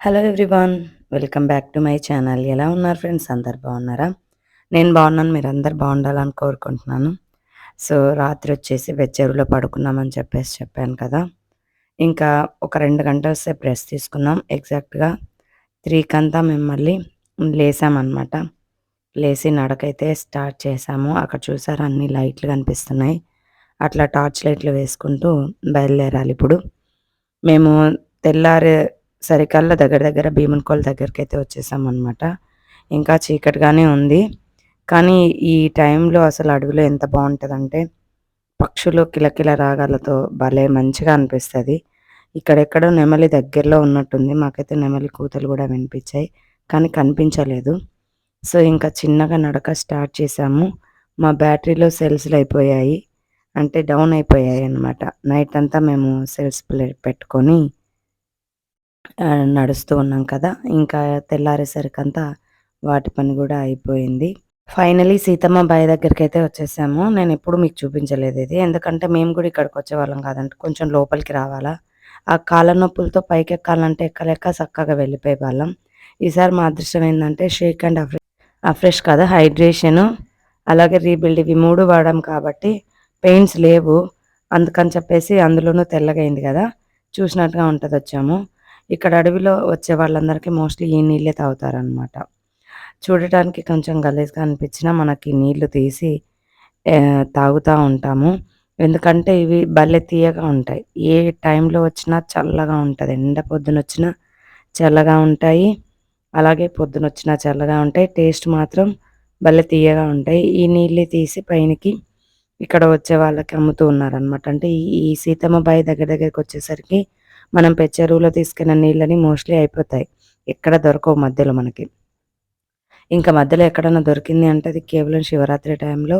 Hello everyone welcome back to my channel ఎలా ఉన్నారు friends అందరు బాగున్నారా? నేను బాగున్నాను మీరు అందరు బాగుండాలని కోరుకుంటున్నాను. సో రాత్రి వచ్చేసి వెచ్చెరువులో పడుకున్నామని చెప్పేసి చెప్పాను కదా. ఇంకా ఒక రెండు గంటల సేపు రెస్ట్ తీసుకున్నాం. ఎగ్జాక్ట్గా త్రీకంతా మేము మళ్ళీ లేసామన్నమాట. లేచి నడకైతే స్టార్ట్ చేసాము. అక్కడ చూసారు అన్ని లైట్లు కనిపిస్తున్నాయి. అట్లా టార్చ్ లైట్లు వేసుకుంటూ బయలుదేరాలి ఇప్పుడు. మేము తెల్లారి సరికల్లా దగ్గర దగ్గర భీమన్కోల్ దగ్గరికి అయితే వచ్చేసాం అనమాట ఇంకా చీకటిగానే ఉంది. కానీ ఈ టైంలో అసలు అడవిలో ఎంత బాగుంటుందంటే పక్షులు కిలకిల రాగాలతో భలే మంచిగా అనిపిస్తుంది. ఇక్కడెక్కడో నెమలి దగ్గరలో ఉన్నట్టుంది. మాకైతే నెమలి కూతలు కూడా వినిపించాయి కానీ కనిపించలేదు. సో ఇంకా చిన్నగా నడక స్టార్ట్ చేసాము మా బ్యాటరీలో సెల్స్లు అయిపోయాయి. అంటే డౌన్ అయిపోయాయి అనమాట నైట్ అంతా మేము సెల్స్ పెట్టుకొని నడుస్తూ ఉన్నాం కదా. ఇంకా తెల్లారేసరికంతా వాటి పని కూడా అయిపోయింది. ఫైనలీ సీతమ్మ బాయ్ దగ్గరికి అయితే వచ్చేసాము. నేను ఎప్పుడు మీకు చూపించలేదు ఇది. ఎందుకంటే మేము కూడా ఇక్కడికి వచ్చేవాళ్ళం కాదంటే కొంచెం లోపలికి రావాలా. ఆ కాళ్ళ నొప్పులతో పైకి ఎక్కాలంటే ఎక్కలేక చక్కగా వెళ్ళిపోయే వాళ్ళం. ఈసారి మా అదృష్టం ఏంటంటే షేక్ అండ్ అఫ్రెష్ అఫ్రెష్ కదా హైడ్రేషను అలాగే రీబిల్డ్ ఇవి మూడు వాడడం కాబట్టి పెయింట్స్ లేవు. అందుకని చెప్పేసి అందులోనూ తెల్లగైంది కదా. చూసినట్టుగా ఉంటుంది వచ్చాము. ఇక్కడ అడవిలో వచ్చే వాళ్ళందరికీ మోస్ట్లీ ఈ నీళ్ళే తాగుతారనమాట చూడటానికి కొంచెం గలీజ్గా అనిపించినా మనకి నీళ్ళు తీసి తాగుతూ ఉంటాము. ఎందుకంటే ఇవి భలే తీయగా ఉంటాయి. ఏ టైంలో వచ్చినా చల్లగా ఉంటుంది. ఎండ పొద్దున వచ్చినా చల్లగా ఉంటాయి. అలాగే పొద్దున వచ్చినా చల్లగా ఉంటాయి. టేస్ట్ మాత్రం భలే తీయగా ఉంటాయి. ఈ నీళ్ళు తీసి పైనకి ఇక్కడ వచ్చే వాళ్ళకి అమ్ముతూ ఉన్నారనమాట అంటే ఈ సీతమ్మ బాయి దగ్గర దగ్గరికి వచ్చేసరికి మనం పెచ్చరువులో తీసుకున్న నీళ్ళని మోస్ట్లీ అయిపోతాయి. ఎక్కడ దొరకవు మధ్యలో మనకి. ఇంకా మధ్యలో ఎక్కడన్నా దొరికింది అంటే అది కేవలం శివరాత్రి టైంలో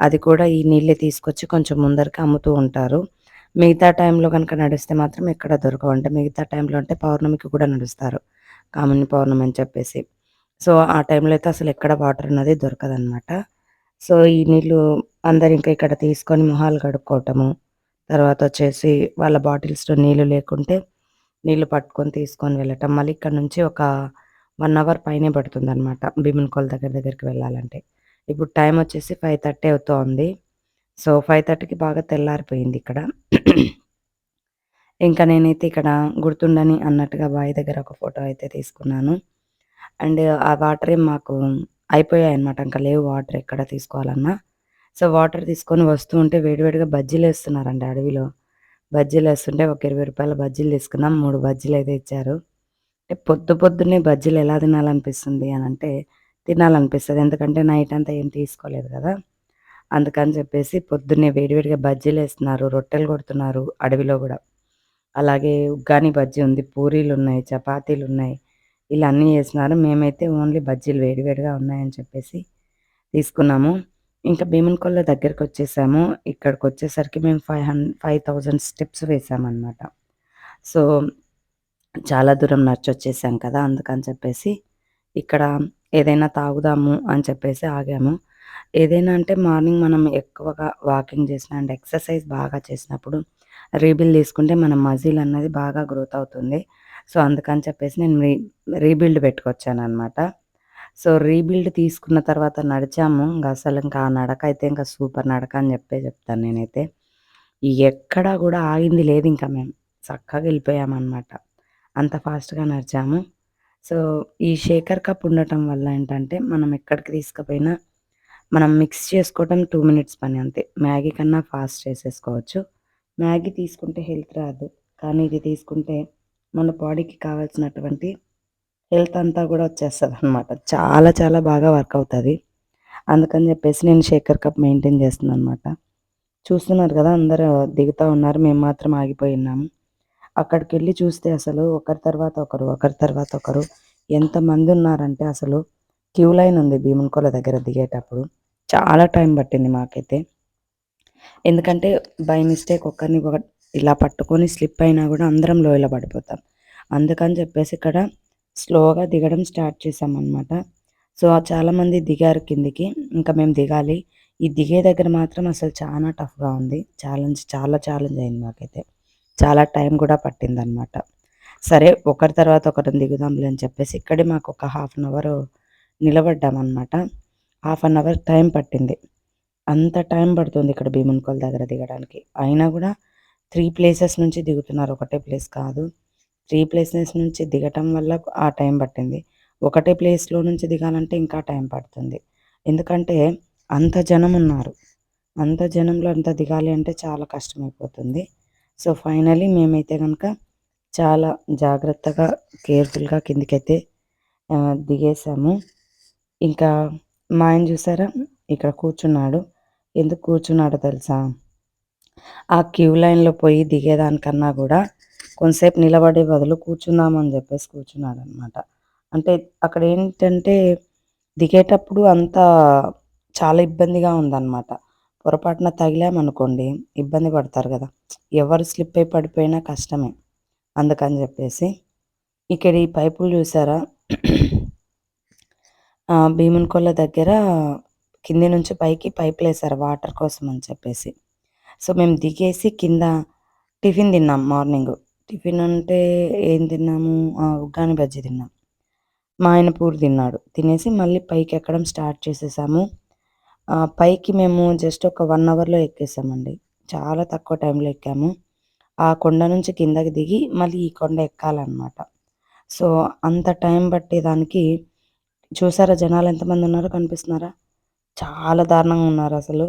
అది కూడా ఈ నీళ్ళే తీసుకొచ్చి కొంచెం ముందరికి అమ్ముతూ ఉంటారు. మిగతా టైంలో కనుక నడిస్తే మాత్రం ఎక్కడ దొరకవు. అంటే మిగతా టైంలో అంటే పౌర్ణమికి కూడా నడుస్తారు. కామని పౌర్ణమి అని చెప్పేసి. సో ఆ టైంలో అయితే అసలు ఎక్కడ వాటర్ అన్నది దొరకదనమాట సో ఈ నీళ్ళు అందరు ఇంకా ఇక్కడ తీసుకొని మొహాలు కడుక్కోవటము తర్వాత వచ్చేసి వాళ్ళ బాటిల్స్లో నీళ్ళు లేకుంటే నీళ్ళు పట్టుకొని తీసుకొని వెళ్ళటం. మళ్ళీ ఇక్కడ నుంచి ఒక వన్ అవర్ పైనే పడుతుంది అనమాట భీమునికోల దగ్గర దగ్గరికి వెళ్ళాలంటే. ఇప్పుడు టైం వచ్చేసి ఫైవ్ థర్టీ అవుతోంది. సో ఫైవ్ థర్టీకి బాగా తెల్లారిపోయింది ఇక్కడ. ఇంకా నేనైతే ఇక్కడ గుర్తుండని అన్నట్టుగా బావి దగ్గర ఒక ఫోటో అయితే తీసుకున్నాను. అండ్ ఆ వాటర్ ఏం మాకు అయిపోయాయి అనమాట ఇంకా లేవు వాటర్ ఎక్కడ తీసుకోవాలన్నా. సో వాటర్ తీసుకొని వస్తూ ఉంటే వేడివేడిగా బజ్జీలు వేస్తున్నారండి అడవిలో. బజ్జీలు వేస్తుంటే ఒక ఇరవై రూపాయల బజ్జీలు తీసుకున్నాం. మూడు బజ్జీలు అయితే ఇచ్చారు. అంటే పొద్దు పొద్దున్నే బజ్జీలు ఎలా తినాలనిపిస్తుంది అని అంటే తినాలనిపిస్తుంది. ఎందుకంటే నైట్ అంతా ఏం తీసుకోలేదు కదా. అందుకని చెప్పేసి పొద్దున్నే వేడివేడిగా బజ్జీలు వేస్తున్నారు. రొట్టెలు కొడుతున్నారు అడవిలో కూడా. అలాగే ఉగ్గాని బజ్జీ ఉంది. పూరీలు ఉన్నాయి చపాతీలు ఉన్నాయి. ఇలా అన్నీ చేస్తున్నారు మేమైతే ఓన్లీ బజ్జీలు వేడివేడిగా ఉన్నాయని చెప్పేసి తీసుకున్నాము. ఇంకా భీమన్కొల్ల దగ్గరికి వచ్చేసాము ఇక్కడికి వచ్చేసరికి మేము five hundred five thousand steps వేసామన్నమాట. So చాలా దూరం నడిచి వచ్చేసాం కదా అందుకని చెప్పేసి ఇక్కడ ఏదైనా తాగుదాము అని చెప్పేసి ఆగాము. ఏదైనా అంటే మార్నింగ్ మనం ఎక్కువగా వాకింగ్ చేసిన అండ్ ఎక్సర్సైజ్ బాగా చేసినప్పుడు రీబిల్డ్ తీసుకుంటే మన మజిల్ అన్నది బాగా గ్రోత్ అవుతుంది. సో అందుకని చెప్పేసి నేను రీ రీబిల్డ్ పెట్టుకొచ్చాను అనమాట సో రీబిల్డ్ తీసుకున్న తర్వాత నడిచాము. ఇంకా అసలు ఇంకా ఆ నడక అయితే ఇంకా సూపర్ నడక అని చెప్పే చెప్తాను నేనైతే. ఎక్కడా కూడా ఆగింది లేదు ఇంకా మేము. చక్కగా వెళ్ళిపోయామన్నమాట. అంత ఫాస్ట్గా నడిచాము. సో ఈ షేకర్ కప్ ఉండటం వల్ల ఏంటంటే మనం ఎక్కడికి తీసుకుపోయినా మనం మిక్స్ చేసుకోవటం టూ మినిట్స్ పని అంతే. మ్యాగీ కన్నా ఫాస్ట్ చేసేసుకోవచ్చు. మ్యాగీ తీసుకుంటే హెల్త్ రాదు. కానీ ఇది తీసుకుంటే మన బాడీకి కావాల్సినటువంటి హెల్త్ అంతా కూడా వచ్చేస్తుంది అనమాట చాలా చాలా బాగా వర్క్ అవుతుంది. అందుకని చెప్పేసి నేను షేకర్ కప్ మెయింటైన్ చేస్తున్నాను అనమాట చూస్తున్నారు కదా అందరూ దిగుతూ ఉన్నారు. మేము మాత్రం ఆగిపోయి ఉన్నాము అక్కడికి వెళ్ళి చూస్తే అసలు ఒకరి తర్వాత ఒకరు ఒకరి తర్వాత ఒకరు ఎంతమంది ఉన్నారంటే అసలు క్యూ లైన్ ఉంది భీమున్కోల దగ్గర దిగేటప్పుడు. చాలా టైం పట్టింది మాకైతే. ఎందుకంటే బై మిస్టేక్ ఒక్కరిని ఇలా పట్టుకొని స్లిప్ అయినా కూడా అందరం లోయలో పడిపోతాం. అందుకని చెప్పేసి ఇక్కడ స్లోగా దిగడం స్టార్ట్ చేసామన్నమాట సో చాలామంది దిగారు కిందికి. ఇంకా మేము దిగాలి. ఈ దిగే దగ్గర మాత్రం అసలు చాలా టఫ్గా ఉంది. ఛాలెంజ్ చాలా ఛాలెంజ్ అయింది మాకైతే. చాలా టైం కూడా పట్టిందనమాట సరే ఒకరి తర్వాత ఒకరిని దిగుదాంలే అని చెప్పేసి ఇక్కడే మాకు ఒక హాఫ్ అన్ అవర్ నిలబడ్డామన్నమాట. హాఫ్ అన్ అవర్ టైం పట్టింది. అంత టైం పడుతుంది ఇక్కడ భీమునికోల దగ్గర దిగడానికి. అయినా కూడా త్రీ ప్లేసెస్ నుంచి దిగుతున్నారు. ఒకటే ప్లేస్ కాదు. త్రీ ప్లేసెస్ నుంచి దిగటం వల్ల ఆ టైం పట్టింది. ఒకటే ప్లేస్లో నుంచి దిగాలంటే ఇంకా టైం పడుతుంది. ఎందుకంటే అంత జనం ఉన్నారు. అంత జనంలో అంత దిగాలి అంటే చాలా కష్టమైపోతుంది. సో ఫైనలీ మేమైతే కనుక చాలా జాగ్రత్తగా కేర్ఫుల్గా కిందికైతే దిగేసాము. ఇంకా మా ఆయన చూసారా? ఇక్కడ కూర్చున్నాడు. ఎందుకు కూర్చున్నాడో తెలుసా? ఆ క్యూ లైన్లో పోయి దిగేదానికన్నా కూడా కొంతసేపు నిలబడే బదులు కూర్చుందామని చెప్పేసి కూర్చున్నాడనమాట అంటే అక్కడ ఏంటంటే దిగేటప్పుడు అంతా చాలా ఇబ్బందిగా ఉందన్నమాట. పొరపాటున తగిలామనుకోండి ఇబ్బంది పడతారు కదా. ఎవరు స్లిప్ అయి పడిపోయినా కష్టమే. అందుకని చెప్పేసి ఇక్కడ ఈ పైపులు చూసారా? భీముని కొల్ల దగ్గర కింది నుంచి పైకి పైపులు వేసారు వాటర్ కోసం అని చెప్పేసి. సో మేము దిగేసి కింద టిఫిన్ తిన్నాం మార్నింగ్. టిఫిన్ అంటే ఏం తిన్నాము? ఉగ్గాని బజ్జీ తిన్నాం. మా ఆయన పూరి తిన్నాడు. తినేసి మళ్ళీ పైకి ఎక్కడం స్టార్ట్ చేసేసాము. పైకి మేము జస్ట్ ఒక వన్ అవర్లో ఎక్కేసామండి. చాలా తక్కువ టైంలో ఎక్కాము. ఆ కొండ నుంచి కిందకి దిగి మళ్ళీ ఈ కొండ ఎక్కాలన్నమాట. సో అంత టైం పట్టేదానికి చూసారా జనాలు ఎంతమంది ఉన్నారో కనిపిస్తున్నారా? చాలా దారుణంగా ఉన్నారు అసలు.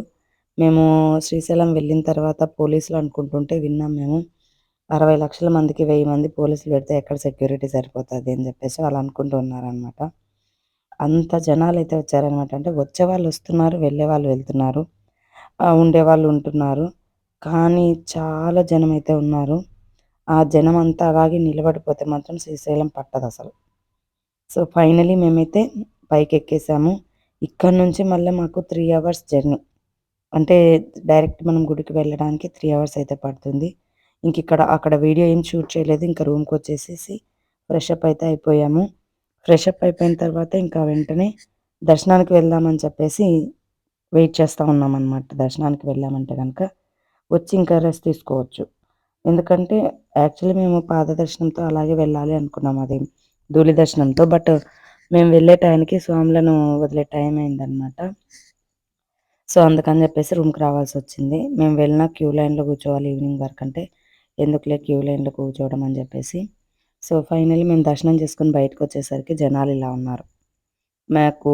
మేము శ్రీశైలం వెళ్ళిన తర్వాత పోలీసులు అనుకుంటుంటే విన్నాం మేము. అరవై లక్షల మందికి వెయ్యి మంది పోలీసులు పెడితే ఎక్కడ సెక్యూరిటీ సరిపోతుంది అని చెప్పేసి వాళ్ళు అనుకుంటూ ఉన్నారనమాట అంత జనాలు అయితే వచ్చారనమాట అంటే వచ్చే వాళ్ళు వస్తున్నారు వెళ్ళే వాళ్ళు వెళ్తున్నారు ఉండేవాళ్ళు ఉంటున్నారు. కానీ చాలా జనం అయితే ఉన్నారు. ఆ జనం అంతా అలాగే నిలబడిపోతే మాత్రం శ్రీశైలం పట్టదు అసలు. సో ఫైనలీ మేమైతే పైకి ఎక్కేసాము ఇక్కడ నుంచి మళ్ళీ మాకు త్రీ అవర్స్ జర్నీ. అంటే డైరెక్ట్ మనం గుడికి వెళ్ళడానికి త్రీ అవర్స్ అయితే పడుతుంది. ఇంక ఇక్కడ అక్కడ వీడియో ఏం షూట్ చేయలేదు. ఇంకా రూమ్కి వచ్చేసేసి ఫ్రెష్ అప్ అయితే అయిపోయాము. ఫ్రెష్ అప్ అయిపోయిన తర్వాత ఇంకా వెంటనే దర్శనానికి వెళ్దామని చెప్పేసి వెయిట్ చేస్తూ ఉన్నాం అనమాట దర్శనానికి వెళ్ళామంటే కనుక వచ్చి ఇంకా రెస్ట్ తీసుకోవచ్చు. ఎందుకంటే యాక్చువల్లీ మేము పాద దర్శనంతో అలాగే వెళ్ళాలి అనుకున్నాం అది ధూళి దర్శనంతో. బట్ మేము వెళ్ళే టైంకి స్వాములను వదిలే టైం అయిందనమాట సో అందుకని చెప్పేసి రూమ్కి రావాల్సి వచ్చింది. మేము వెళ్ళిన క్యూ లైన్లో కూర్చోవాలి ఈవినింగ్ వరకు అంటే ఎందుకులే క్యూ లైన్లో కూర్చోవడం అని చెప్పేసి. సో ఫైనల్లీ మేము దర్శనం చేసుకుని బయటకు వచ్చేసరికి జనాలు ఇలా ఉన్నారు. మాకు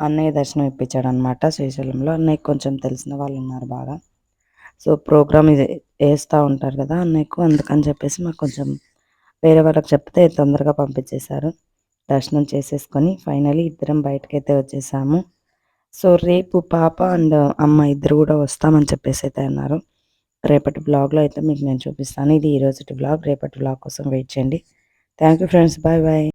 అన్నయ్య దర్శనం ఇప్పించాడు అనమాట శ్రీశైలంలో. అన్నయ్యకు కొంచెం తెలిసిన వాళ్ళు ఉన్నారు బాగా. సో ప్రోగ్రామ్ ఇది వేస్తూ ఉంటారు కదా అన్నయ్యకు అందుకని చెప్పేసి మాకు కొంచెం వేరే వాళ్ళకి చెప్తే తొందరగా పంపించేశారు. దర్శనం చేసేసుకొని ఫైనలీ ఇద్దరం బయటకైతే వచ్చేసాము. సో రేపు పాప అండ్ అమ్మ ఇద్దరు కూడా వస్తామని చెప్పేసి అయితే అన్నారు. రేపటి బ్లాగ్లో అయితే మీకు నేను చూపిస్తాను. ఇది ఈరోజు బ్లాగ్. రేపటి బ్లాగ్ కోసం వెయిట్ చేయండి. Thank you friends. Bye bye.